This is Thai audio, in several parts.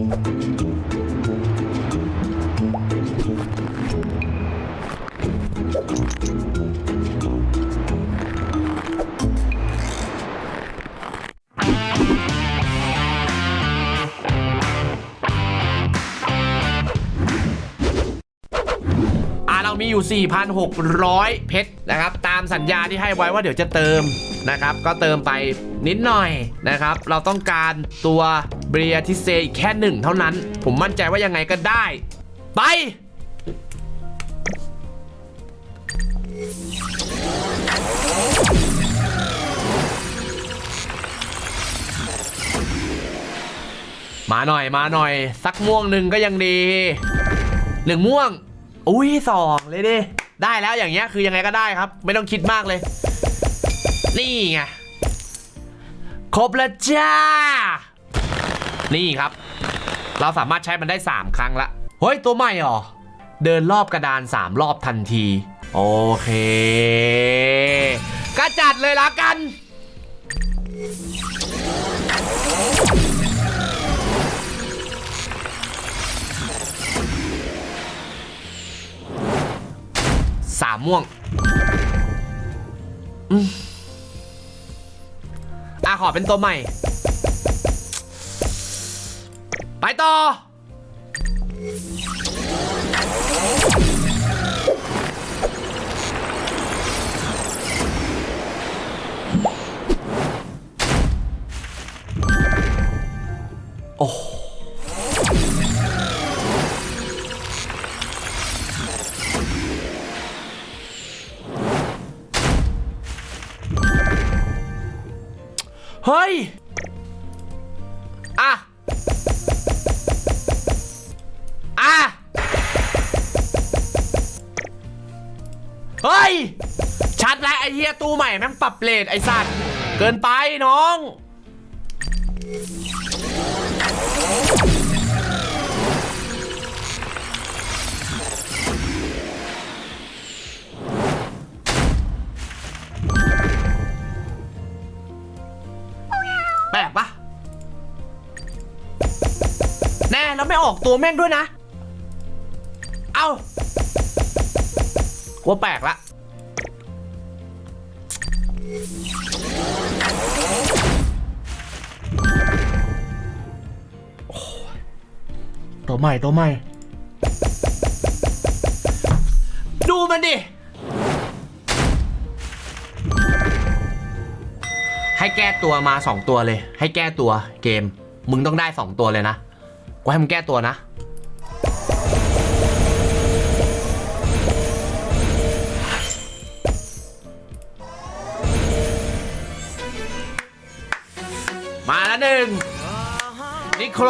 อะเรามีอยู่ 4,600 เพชรนะครับ ตามสัญญาที่ให้ไว้ว่าเดี๋ยวจะเติม นะครับ ก็เติมไปนิดหน่อยนะครับ เราต้องการตัวเบรียทิเซอีกแค่หนึ่งเท่านั้น ผมมั่นใจว่ายังไงก็ได้ ไปมาหน่อยมาหน่อยสักม่วงหนึ่งก็ยังดีหนึ่งม่วง อุ้ยสองเลยดิได้แล้วอย่างเงี้ยคือยังไงก็ได้ครับ ไม่ต้องคิดมากเลย นี่ไง ครบแล้วจ้า นี่ครับ เราสามารถใช้มันได้ 3 ครั้งละ เฮ้ย ตัวใหม่เหรอ เดินรอบกระดาน 3 รอบทันที โอเคก็จัดเลยละกัน สามม่วง อืม ขอเป็นตัวใหม่ ไปต่อ เฮ้ย อะ อะ เฮ้ย ชัดแล้วไอ้เฮียตู้ใหม่แม่งปรับเลทไอ้สัตว์ เกินไปน้อง แล้วไม่ออกตัวแม่งด้วยนะ เอาว่าแปลกละตัวใหม่ตัวใหม่ ดูมันดิ ให้แก้ตัวมา 2 ตัวเลย ให้แก้ตัวเกม มึงต้องได้ 2 ตัวเลยนะ กูให้มึงแก้ตัวนะ มาแล้วหนึ่งนิโคร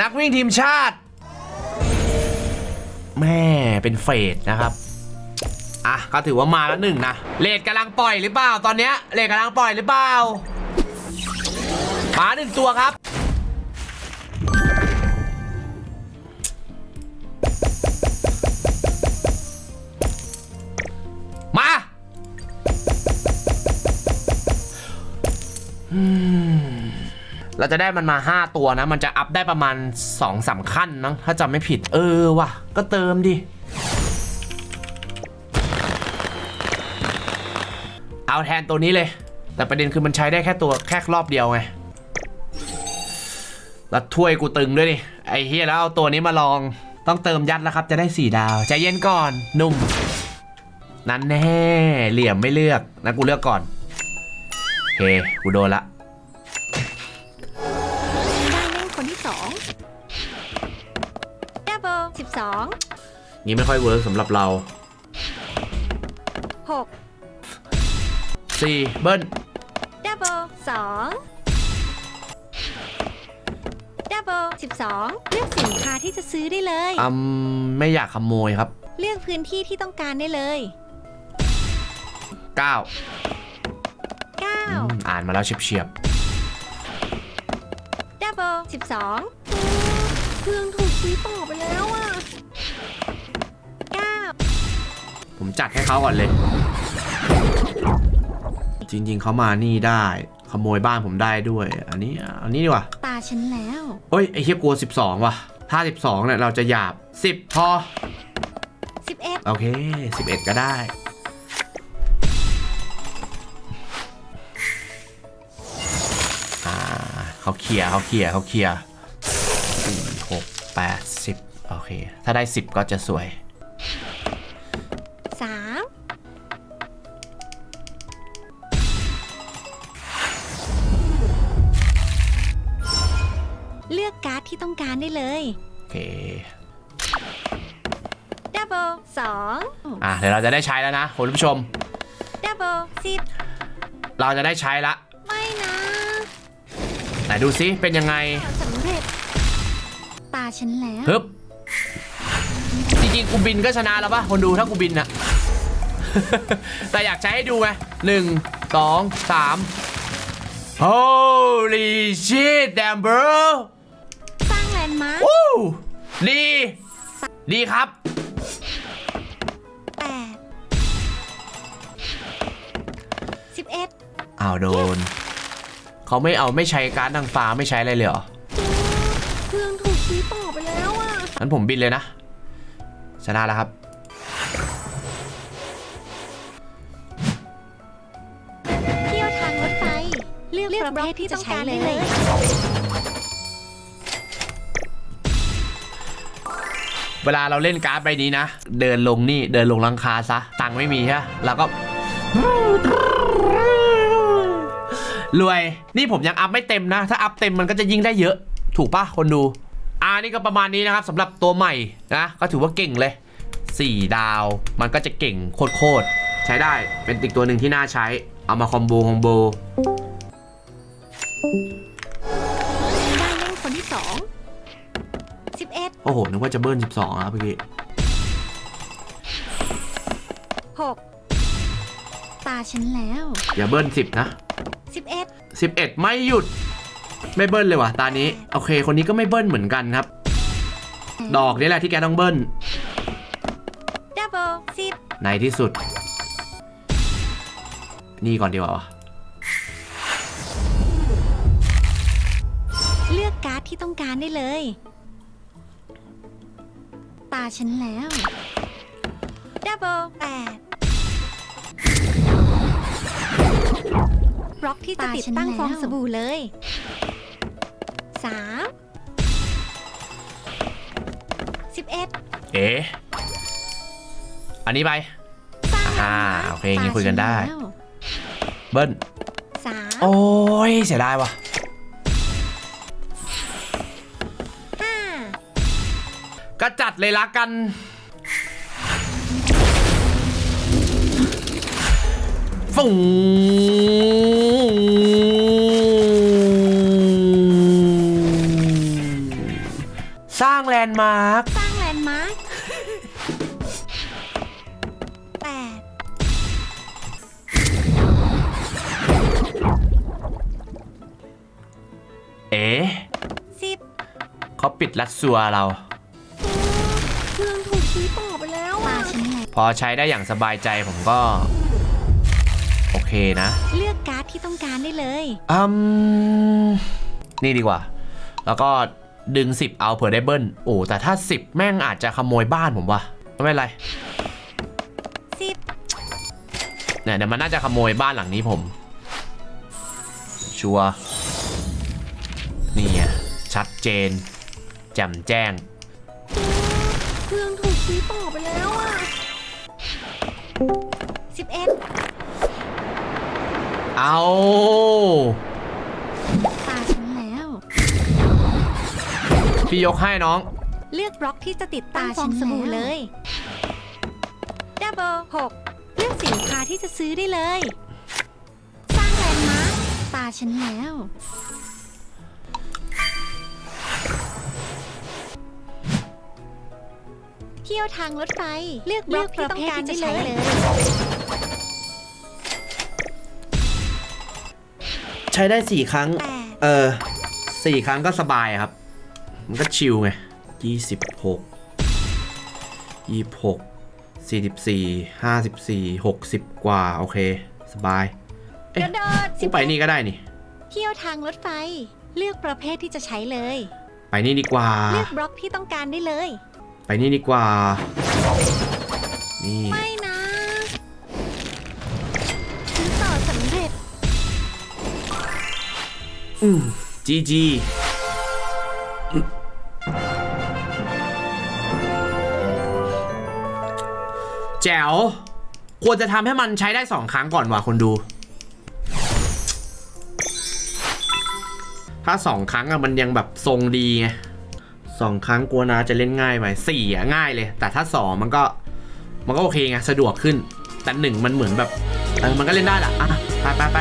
นักวิ่งทีมชาติ แม่เป็นเฟดนะครับอะก็ถือว่ามาแล้วหนึ่งนะเลดกำลังปล่อยหรือเปล่าตอนเนี้ยเลดกำลังปล่อยหรือเปล่ามาหนึ่งตัวครับ เราจะได้มันมา 5 ตัวนะ มันจะอัพได้ประมาณ2อสามขั้นมั้งถ้าจำไม่ผิด เออว่ะ ก็เติมดิ เอาแทนตัวนี้เลย แต่ประเด็นคือมันใช้ได้แค่ตัวแค่รอบเดียวไง แล้วถ้วยกูตึงด้วยดิ ไอ้เฮียแล้วเอาตัวนี้มาลอง ต้องเติมยัดแล้วครับ จะได้ 4 ดาว ใจเย็นก่อน นุ่ม นั่นแน่ เหลี่ยมไม่เลือกนะกูเลือกก่อน เคกูโดนละได้เล่นคนที่สองดับเบิลสิบสองงี้ไม่ค่อยเวิร์กสำหรับเราหก4เบิ้ลดับเบิลสองดับเบิลสิบสองเลือกสินค้าที่จะซื้อได้เลย อืมไม่อยากขโมยครับเลือกพื้นที่ที่ต้องการได้เลย9เก้า อืมอ่านมาแล้วเฉียบดับเบิลสิบสองเครื่องถูกซื้อต่อไปแล้วอะเก้าๆผมจัดให้เขาก่อนเลย จริง ๆเขามานี่ได้ ขโมยบ้านผมได้ด้วย อันนี้อันนี้ดีกว่า ตาฉันแล้วเอ้ยไอ้เฮียกลัว 12 ว่ะ ถ้า 12เนี่ยเราจะหยาบ 10 พอ11โอเค 11 ก็ได้ เขาเคลียร์เขาเคลียร์เขาเคลียร์สี่หกแปดสิบโอเค ถ้าได้10ก็จะสวย3เลือกการ์ดที่ต้องการได้เลย โอเคดับเบิลสองอะเดี๋ยวเราจะได้ใช้แล้วนะคุณผู้ชมดับเบิลสิบเราจะได้ใช้ละ ไม่นะไห นดูซิเป็นยังไงสำเร็จตาฉันแล้วฮึบจริงๆกูบินก็ชนะแล้วป่ะคนดูถ้ากูบินอะแต่อยากใช้ให้ดูไงหนึ่งสองสาม Holy shit damn bro สร้างแลนด์มาร์ควู้ดีดีครับแปดสิบเอ็ดอ้าวโดน เขาไม่เอาไม่ใช้การ์ดนางฟ้าไม่ใช้อะไรเลยเหรอเครื่องถูกซื้อต่อไปแล้วอะงั้นผมบินเลยนะ ชนะแล้วครับ เที่ยวทางรถไฟเลือกประเภทที่จะใช้เลย เวลาเราเล่นการ์ดใบนี้นะ เดินลงนี่เดินลงลังคาซะ ตังค์ไม่มีใช่ปะเราก็ รวย นี่ผมยังอัพไม่เต็มนะ ถ้าอัพเต็มมันก็จะยิ่งได้เยอะ ถูกปะคนดู อ่านี่ก็ประมาณนี้นะครับสำหรับตัวใหม่นะ ก็ถือว่าเก่งเลย 4 ดาว มันก็จะเก่งโคตรๆ ใช้ได้ เป็นอีกตัวหนึ่งที่น่าใช้ เอามาคอมโบคอมโบ ได้เล่นคนที่สองสิบเอ็ดโอ้โห นึกว่าจะเบิ้ล12แล้วเมื่อกี้ หกตาฉันแล้ว อย่าเบิ้ล10 นะ 11 11 ไม่หยุด ไม่เบิ้ลเลยว่ะ ตานี้ โอเค คนนี้ก็ไม่เบิ้ลเหมือนกันครับ ดอกนี่แหละที่แกต้องเบิ้ล double 10 ในที่สุด นี่ก่อนดีกว่าเลือกการ์ดที่ต้องการได้เลย ตาฉันแล้วดับ double ด บิลแปดบล็อกที่จะติดตั้งฟองสบู่เลยสามสิบเอ็ดเอ๊ะอันนี้ไปอ่าโอเคงี้คุยกันได้ เบิ้ลสามโอ้ยเสียดายว่ะห้าก็จัดเลยละกันฝูง นด์มาร์คสร้างแลนด์มาร์คแปดเอ๊ะสิบเขาปิดรัดซัวเรา เครื่องถูกซื้อต่อไปแล้วตาฉันแล้วพอใช้ได้อย่างสบายใจผมก็ โอเคนะ เลือกการ์ดที่ต้องการได้เลย อืม นี่ดีกว่า แล้วก็ ดึง 10 เอาเผื่อได้เบิ้ลโอ้แต่ถ้า 10 แม่งอาจจะขโมยบ้านผมว่ะไม่เป็นไรสิบเนี่ยเดี๋ยวมันน่าจะขโมยบ้านหลังนี้ผม ชัวร์นี่ไงชัดเจนแจ่มแจ้ง เครื่องถูกซื้อต่อไปแล้วอะสิบเอ็ดเอา พี่ยกให้น้อง เลือกบล็อกที่จะติดตั้งฟองสบู่เลยดับเบิลหกเลือกสินค้าที่จะซื้อได้เลย สร้างแลนด์มาร์คตาฉันแล้ว เที่ยวทางรถไฟเลือกบล็อกที่ต้องการได้เลยใช้ได้4ครั้ง แปด เออสี่ครั้งก็สบายครับ มันก็ชิลไงยี่สิบหกยี่หกสี่สิบสี่ห้าสิบสี่หกสิบกว่า โอเค สบายกระโดดกูไปนี่ก็ได้นี่ เที่ยวทางรถไฟ เลือกประเภทที่จะใช้เลย ไปนี่ดีกว่า เลือกบล็อกที่ต้องการได้เลย ไปนี่ดีกว่า นี่ ไม่นะซื้อต่อสำเร็จอืมจีจี แจ๋ว ควรจะทำให้มันใช้ได้สองครั้งก่อนว่ะคนดู ถ้าสองครั้งอะมันยังแบบทรงดีไงสองครั้งกลัวนาจะเล่นง่ายไปสี่อะง่ายเลย แต่ถ้าสองมันก็มันก็โอเคไงสะดวกขึ้น แต่หนึ่งมันเหมือนแบบเออมันก็เล่นได้แหละอะไปไปไป